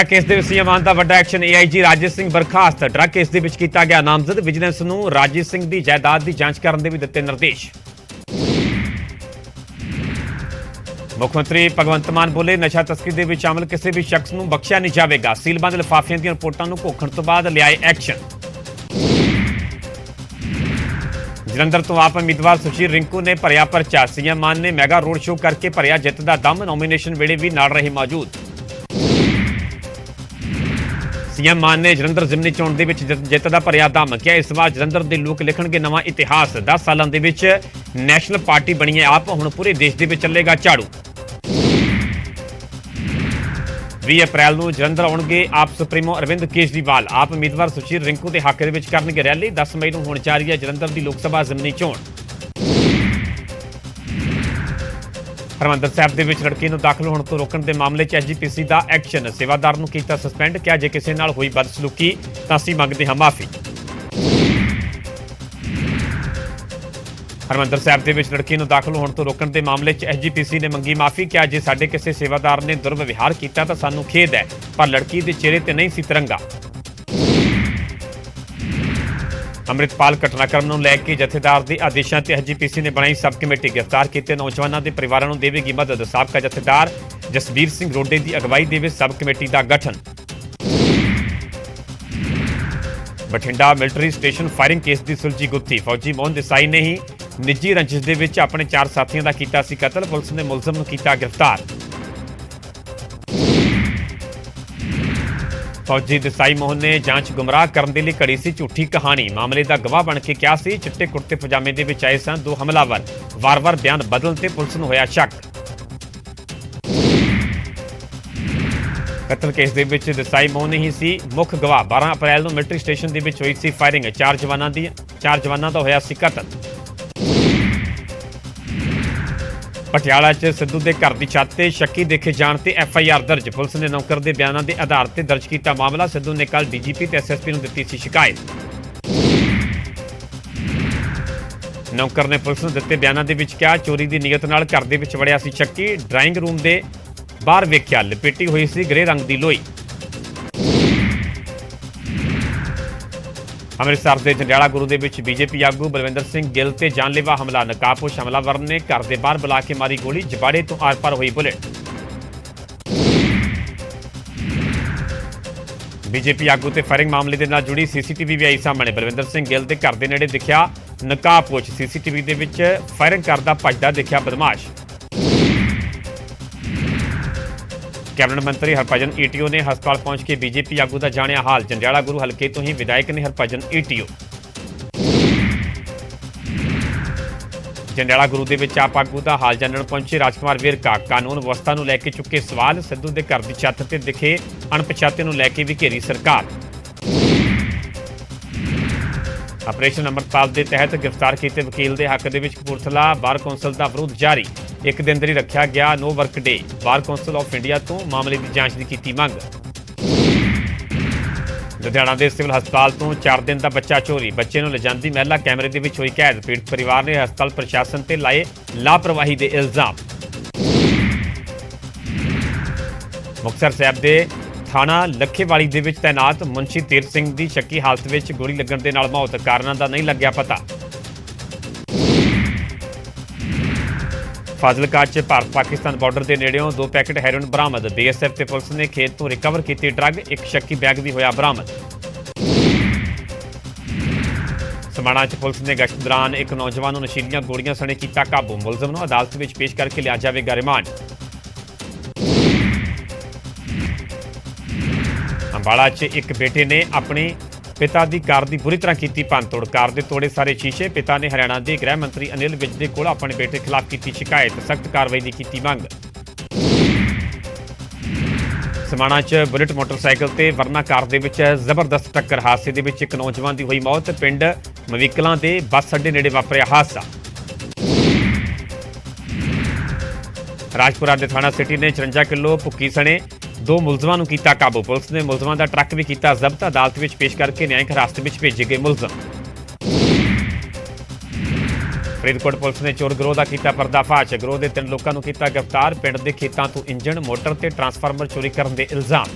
Drug case ਦੇ ਵਿੱਚ CM Mann ਦਾ ਵੱਡਾ ਐਕਸ਼ਨ ਏਆਈਜੀ ਰਾਜੇਸ਼ ਸਿੰਘ ਬਰਖਾਸਤ। ਡਰੱਗ ਕੇਸ ਦੇ ਵਿੱਚ ਕੀਤਾ ਗਿਆ ਨਾਮਜ਼ਦ। ਵਿਜੀਲੈਂਸ ਨੂੰ ਰਾਜੇਸ਼ ਸਿੰਘ ਦੀ ਜਾਇਦਾਦ ਦੀ ਜਾਂਚ ਕਰਨ ਦੇ ਵੀ ਦਿੱਤੇ ਨਿਰਦੇਸ਼। ਮੁੱਖ ਮੰਤਰੀ ਭਗਵੰਤ ਮਾਨ ਬੋਲੇ, ਨਸ਼ਾ ਤਸਕਰੀ ਦੇ ਵਿੱਚ ਸ਼ਾਮਲ ਕਿਸੇ ਵੀ ਸ਼ਖਸ ਨੂੰ ਬਖਸ਼ਿਆ ਨਹੀਂ ਜਾਵੇਗਾ। ਸੀਲਬੰਦ ਲਿਫਾਫਿਆਂ ਦੀਆਂ ਰਿਪੋਰਟਾਂ ਨੂੰ ਘੋਖਣ ਤੋਂ ਬਾਅਦ ਲਿਆਏ ਐਕਸ਼ਨ। ਜਲੰਧਰ ਤੋਂ ਆਪ ਉਮੀਦਵਾਰ ਸੁਸ਼ੀਲ ਰਿੰਕੂ ਨੇ ਭਰਿਆ ਪਰਚਾ। ਸੀਐਮ ਮਾਨ ਨੇ ਮੈਗਾ ਰੋਡ ਸ਼ੋਅ ਕਰਕੇ ਭਰਿਆ ਜਿੱਤ ਦਾ ਦਮ। ਨੋਮੀਨੇਸ਼ਨ ਵੇਲੇ ਵੀ ਨਾਲ ਰਹੇ ਮੌਜੂਦ। ਸੀਐਮ ਮਾਨ ਨੇ ਜਲੰਧਰ ਜ਼ਿਮਨੀ ਚੋਣ ਦੇ ਵਿੱਚ ਜਿੱਤ- ਦਾ ਭਰਿਆ ਦਮ। ਕਿਹਾ ਇਸ ਵਾਰ ਜਲੰਧਰ ਦੇ ਲੋਕ ਲਿਖਣਗੇ ਨਵਾਂ ਇਤਿਹਾਸ। 10 ਸਾਲਾਂ ਦੇ ਵਿੱਚ ਨੈਸ਼ਨਲ ਪਾਰਟੀ ਬਣੀ ਹੈ ਆਪ। ਹੁਣ ਪੂਰੇ ਦੇਸ਼ ਦੇ ਵਿੱਚ ਚੱਲੇਗਾ ਝਾੜੂ। 20 ਅਪ੍ਰੈਲ ਨੂੰ ਜਲੰਧਰ ਆਉਣਗੇ ਆਪ ਸੁਪਰੀਮੋ ਅਰਵਿੰਦ ਕੇਜਰੀਵਾਲ। ਆਪ ਉਮੀਦਵਾਰ ਸੁਸ਼ੀਲ ਰਿੰਕੂ ਦੇ ਹੱਕ ਦੇ ਵਿੱਚ ਕਰਨਗੇ ਰੈਲੀ। 10 ਮਈ ਨੂੰ ਹੋਣ ਜਾ ਰਹੀ ਹੈ ਜਲੰਧਰ ਦੀ ਲੋਕ ਸਭਾ ਜ਼ਿਮਨੀ ਚੋਣ। ਹਰਮੰਦਰ ਸਾਹਿਬ ਦੇ ਵਿੱਚ ਲੜਕੀ ਨੂੰ ਦਾਖਲ ਹੋਣ ਤੋਂ ਰੋਕਣ ਦੇ ਮਾਮਲੇ 'ਚ ਐਸਜੀਪੀਸੀ ਦਾ ਐਕਸ਼ਨ। ਸੇਵਾਦਾਰ ਨੂੰ ਕੀਤਾ ਸਸਪੈਂਡ, ਕਿਹਾ ਜੇ ਕਿਸੇ ਨਾਲ ਹੋਈ ਬਦਸਲੂਕੀ, ਤਾਂ ਅਸੀਂ ਮੰਗਦੇ ਹਾਂ ਮਾਫੀ। ਹਰਮੰਦਰ ਸਾਹਿਬ ਦੇ ਵਿੱਚ ਲੜਕੀ ਨੂੰ ਦਾਖਲ ਹੋਣ ਤੋਂ ਰੋਕਣ ਦੇ ਮਾਮਲੇ 'ਚ ਐਸਜੀਪੀਸੀ ਨੇ ਮੰਗੀ ਮਾਫੀ, ਕਿਹਾ ਜੇ ਸਾਡੇ ਕਿਸੇ ਸੇਵਾਦਾਰ ਨੇ ਦੁਰਵਿਵਹਾਰ ਕੀਤਾ ਤਾਂ ਸਾਨੂੰ ਖੇਦ ਹੈ, ਪਰ ਲੜਕੀ ਦੇ ਚਿਹਰੇ ਤੇ ਨਹੀਂ ਸੀ ਤਿਰੰਗਾ। ਅੰਮ੍ਰਿਤਪਾਲ ਘਟਨਾਕ੍ਰਮ ਨੂੰ ਲੈ ਕੇ ਜਥੇਦਾਰ ਦੇ ਆਦੇਸ਼ਾਂ ਤੇ ਐਸਜੀਪੀਸੀ ਨੇ ਬਣਾਈ ਸਬ ਕਮੇਟੀ ਗ੍ਰਿਫਤਾਰ ਕੀਤੇ। ਨੌਜਵਾਨਾਂ ਦੇ ਪਰਿਵਾਰਾਂ ਨੂੰ ਦੇਵੇਗੀ ਮਦਦ, ਸਾਬਕਾ ਜਥੇਦਾਰ ਜਸਬੀਰ ਸਿੰਘ ਰੋਡੇ ਦੀ ਅਗਵਾਈ ਦੇ ਵਿੱਚ ਸਬ ਕਮੇਟੀ ਦਾ ਗਠਨ। Bathinda military station firing case ਦੀ ਸੁਲਝੀ ਗੁੱਥੀ। ਫੌਜੀ ਮੋਹਨ ਦੇਸਾਈ ਨੇ ਹੀ ਨਿੱਜੀ ਰੰਜਿਸ਼ ਦੇ ਵਿੱਚ ਆਪਣੇ ਚਾਰ ਸਾਥੀਆਂ ਦਾ ਕੀਤਾ ਸੀ ਕਤਲ, ਪੁਲਿਸ ਨੇ ਮੁਲਜ਼ਮ ਨੂੰ ਕੀਤਾ ਗ੍ਰਿਫਤਾਰ। ਫੌਜੀ ਦੇਸਾਈ ਮੋਹਨ ਨੇ ਜਾਂਚ ਗੁੰਮਰਾਹ ਕਰਨ ਦੇ ਲਈ ਘੜੀ ਸੀ ਝੂਠੀ ਕਹਾਣੀ। ਮਾਮਲੇ ਦਾ ਗਵਾਹ ਬਣ ਕੇ ਕਿਹਾ ਸੀ, ਚਿੱਟੇ ਕੁੜਤੇ ਪਜਾਮੇ ਦੇ ਵਿੱਚ ਆਏ ਸਨ ਦੋ ਹਮਲਾਵਰ। ਵਾਰ-ਵਾਰ ਬਿਆਨ ਬਦਲਣ ਤੇ ਪੁਲਿਸ ਨੂੰ ਹੋਇਆ ਸ਼ੱਕ। ਕਤਲ ਕੇਸ ਦੇ ਵਿੱਚ ਦੇਸਾਈ ਮੋਹਨ ਹੀ ਸੀ। ਮੁੱਖ ਗਵਾਹ 12 ਅਪ੍ਰੈਲ ਨੂੰ ਮਿਲਟਰੀ ਸਟੇਸ਼ਨ ਦੇ ਵਿੱਚ ਹੋਈ ਸੀ ਫਾਇਰਿੰਗ। ਚਾਰ ਜਵਾਨਾਂ ਦੀ ਚਾਰ ਜਵਾਨਾਂ ਦਾ ਹੋਇਆ ਸੀ ਕਤਲ। ਪਟਿਆਲਾ 'ਚ ਸਿੱਧੂ ਦੇ ਘਰ ਦੀ ਛੱਤ ਤੇ ਸ਼ੱਕੀ ਦੇਖੇ ਜਾਣ ਤੇ ਐਫ ਆਈ ਆਰ ਦਰਜ। ਪੁਲਿਸ ਨੇ ਨੌਕਰ ਦੇ ਬਿਆਨਾਂ ਦੇ ਆਧਾਰ ਤੇ ਦਰਜ ਕੀਤਾ ਮਾਮਲਾ। ਸਿੱਧੂ ਨੇ ਕੱਲ ਡੀਜੀਪੀ ਤੇ ਐਸਐਸਪੀ ਨੂੰ ਦਿੱਤੀ ਸੀ ਸ਼ਿਕਾਇਤ। ਨੌਕਰ ਨੇ ਪੁਲਿਸ ਨੂੰ ਦਿੱਤੇ ਬਿਆਨਾਂ ਦੇ ਵਿੱਚ ਕਿਹਾ, ਚੋਰੀ ਦੀ ਨੀਅਤ ਨਾਲ ਘਰ ਦੇ ਵਿੱਚ ਵੜਿਆ ਸੀ ਸ਼ੱਕੀ। ਡਰਾਇੰਗ ਰੂਮ ਦੇ ਬਾਹਰ ਵੇਖਿਆ, ਲਪੇਟੀ ਹੋਈ ਸੀ, ਗ੍ਰੇ ਰੰਗ ਦੀ ਲੋਈ। ਅੰਮ੍ਰਿਤਸਰ ਦੇ ਜੰਡਿਆਲਾ ਗੁਰੂ ਦੇ ਵਿੱਚ ਬੀਜੇਪੀ ਆਗੂ ਬਲਵਿੰਦਰ ਸਿੰਘ ਗਿੱਲ ਤੇ ਜਾਨਲੇਵਾ ਹਮਲਾ। ਨਕਾਬਪੋਸ਼ ਹਮਲਾਵਰ ਨੇ ਘਰ ਦੇ ਬਾਹਰ ਬੁਲਾ ਕੇ ਮਾਰੀ ਗੋਲੀ, ਜਬਾੜੇ ਤੋਂ ਆਰ-ਪਾਰ ਹੋਈ ਬੁਲੇਟ। ਬੀਜੇਪੀ ਆਗੂ ਤੇ ਫਾਇਰਿੰਗ ਮਾਮਲੇ ਦੇ ਨਾਲ ਜੁੜੀ ਸੀਸੀਟੀਵੀ ਵੀ ਆਈ ਸਾਹਮਣੇ। ਬਲਵਿੰਦਰ ਸਿੰਘ ਗਿੱਲ ਦੇ ਘਰ ਦੇ ਨੇੜੇ ਦਿਖਿਆ ਨਕਾਬਪੋਸ਼। ਸੀਸੀਟੀਵੀ ਦੇ ਵਿੱਚ ਫਾਇਰਿੰਗ ਕਰਦਾ ਭੱਜਦਾ ਦਿਖਿਆ ਬਦਮਾਸ਼। ਕੈਬਨਿਟ ਮੰਤਰੀ ਹਰਭਜਨ ਈਟੀਓ ਨੇ ਹਸਪਤਾਲ ਪਹੁੰਚ ਕੇ ਬੀਜੇਪੀ ਆਗੂ ਦਾ ਜਾਣਿਆ ਹਾਲ। ਜੰਡਿਆਲਾ ਗੁਰੂ ਹਲਕੇ ਤੋਂ ਹੀ ਵਿਧਾਇਕ ਨੇ ਹਰਭਜਨ ਈਟੀਓ। ਜੰਡਿਆਲਾ ਗੁਰੂ ਦੇ ਵਿੱਚ ਆਪ ਆਗੂ ਦਾ ਹਾਲ ਜਾਣਨ ਪਹੁੰਚੇ ਰਾਜਕੁਮਾਰ ਵਿਰਕਾ। ਕਾਨੂੰਨ ਵਿਵਸਥਾ ਨੂੰ ਲੈ ਕੇ ਚੁੱਕੇ ਸਵਾਲ, ਸਿੱਧੂ ਦੇ ਘਰ ਦੀ ਛੱਤ ਤੇ ਦਿਖੇ ਅਣਪਛਾਤੇ ਨੂੰ ਲੈ ਕੇ ਵੀ ਘੇਰੀ ਸਰਕਾਰ। ਆਪਰੇਸ਼ਨ ਅਮਰਪਾਲ ਦੇ ਤਹਿਤ ਗ੍ਰਿਫਤਾਰ ਕੀਤੇ ਵਕੀਲ ਦੇ ਹੱਕ ਦੇ ਵਿੱਚ ਕਪੂਰਥਲਾ ਬਾਰ ਕੌਂਸਲ ਦਾ ਵਿਰੋਧ ਜਾਰੀ। ਇੱਕ ਦਿਨ ਦੇ ਲਈ ਰੱਖਿਆ ਗਿਆ no work day. Bar Council of India ਤੋਂ ਮਾਮਲੇ ਦੀ ਜਾਂਚ ਦੀ ਕੀਤੀ ਮੰਗ। ਲੁਧਿਆਣਾ ਦੇ ਸਿਵਲ ਹਸਪਤਾਲ ਤੋਂ 4 ਦਿਨ ਦਾ ਬੱਚਾ ਚੋਰੀ। ਬੱਚੇ ਨੂੰ ਲਿਜਾਂਦੀ ਮਹਿਲਾ ਕੈਮਰੇ ਦੇ ਵਿੱਚ ਹੋਈ ਕੈਦ। ਪੀੜਤ ਪਰਿਵਾਰ ਨੇ ਹਸਪਤਾਲ ਪ੍ਰਸ਼ਾਸਨ ਤੇ ਲਾਏ ਲਾਪਰਵਾਹੀ ਦੇ ਇਲਜ਼ਾਮ। ਮੁਕਤਸਰ ਸਾਹਿਬ ਦੇ ਥਾਣਾ ਲੱਖੇਵਾਲੀ ਦੇ ਵਿੱਚ ਤਾਇਨਾਤ ਮੁੰਸ਼ੀ ਤੀਰ ਸਿੰਘ ਦੀ ਸ਼ੱਕੀ ਹਾਲਤ ਵਿੱਚ ਗੋਲੀ ਲੱਗਣ ਦੇ ਨਾਲ ਮੌਤ। ਕਾਰਨਾਂ ਦਾ ਨਹੀਂ ਲੱਗਿਆ ਪਤਾ। ਫਾਜ਼ਿਲਕਾ 'ਚ ਭਾਰਤ ਪਾਕਿਸਤਾਨ ਬਾਰਡਰ ਦੇ ਨੇੜਿਓਂ ਦੋ ਪੈਕੇਟ ਹੈਰੋਇਨ ਬਰਾਮਦ। ਬੀਐਸਐਫ ਤੇ ਪੁਲਿਸ ਨੇ ਖੇਤ ਤੋਂ ਰਿਕਵਰ ਕੀਤੀ ਡਰੱਗ, ਇੱਕ ਸ਼ੱਕੀ ਬੈਗ ਵੀ ਹੋਇਆ ਬਰਾਮਦ। ਸਮਾਣਾ 'ਚ ਪੁਲਿਸ ਨੇ ਗਸ਼ਤ ਦੌਰਾਨ ਇੱਕ ਨੌਜਵਾਨ ਨੂੰ ਨਸ਼ੀਲੀਆਂ ਗੋਲੀਆਂ ਸਣੇ ਕੀਤਾ ਕਾਬੂ। ਮੁਲਜ਼ਮ ਨੂੰ ਅਦਾਲਤ ਵਿੱਚ ਪੇਸ਼ ਕਰਕੇ ਲਿਆ ਜਾਵੇਗਾ ਰਿਮਾਂਡ। ਅੰਬਾਲਾ 'ਚ ਇੱਕ ਬੇਟੇ ਨੇ ਆਪਣੀ ਪਿਤਾ ਦੀ ਕਾਰ ਦੀ ਬੁਰੀ ਤਰ੍ਹਾਂ ਕੀਤੀ ਭੰਨਤੋੜ। ਕਾਰ ਦੇ ਤੋੜੇ ਸਾਰੇ ਸ਼ੀਸ਼ੇ। ਪਿਤਾ ਨੇ ਹਰਿਆਣਾ ਦੇ ਗ੍ਰਹਿ ਮੰਤਰੀ ਅਨਿਲ ਵਿਜ ਦੇ ਕੋਲ ਆਪਣੇ ਬੇਟੇ ਖਿਲਾਫ ਕੀਤੀ ਸ਼ਿਕਾਇਤ। ਸਖਤ ਕਾਰਵਾਈ ਦੀ ਕੀਤੀ ਮੰਗ। ਸਮਾਣਾ 'ਚ ਬੁਲਟ ਮੋਟਰਸਾਈਕਲ ਤੇ ਵਰਨਾ ਕਾਰ ਦੇ ਵਿੱਚ ਜ਼ਬਰਦਸਤ ਟੱਕਰ। ਹਾਦਸੇ ਦੇ ਵਿੱਚ ਇੱਕ ਨੌਜਵਾਨ ਦੀ ਹੋਈ ਮੌਤ। ਪਿੰਡ ਮਵੀਕਲਾਂ ਦੇ ਬੱਸ ਅੱਡੇ ਨੇੜੇ ਵਾਪਰਿਆ ਹਾਦਸਾ। ਰਾਜਪੁਰਾ ਦੇ ਥਾਣਾ ਸਿਟੀ ਨੇ 54 ਕਿਲੋ ਭੁੱਕੀ ਸਣੇ ਦੋ ਮੁਲਜ਼ਮਾਂ ਨੂੰ ਕੀਤਾ ਕਾਬੂ ਪੁਲਿਸ ਨੇ। ਮੁਲਜ਼ਮਾਂ ਦਾ ਟਰੱਕ ਵੀ ਕੀਤਾ ਜ਼ਬਤ। ਅਦਾਲਤ ਵਿੱਚ ਪੇਸ਼ ਕਰਕੇ ਨਿਆਂਇਕ ਹਿਰਾਸਤ ਵਿੱਚ ਭੇਜੇ ਗਏ ਮੁਲਜ਼ਮ। ਫਰੀਦਕੋਟ ਪੁਲਿਸ ਨੇ ਚੋਰ ਗਰੋਹ ਦਾ ਕੀਤਾ ਪਰਦਾਫਾਸ਼। ਗਰੋਹ ਦੇ ਤਿੰਨ ਲੋਕਾਂ ਨੂੰ ਕੀਤਾ ਗ੍ਰਿਫਤਾਰ। ਪਿੰਡ ਦੇ ਖੇਤਾਂ ਤੋਂ ਇੰਜਣ, ਮੋਟਰ ਤੇ ਟਰਾਂਸਫਾਰਮਰ ਚੋਰੀ ਕਰਨ ਦੇ ਇਲਜ਼ਾਮ।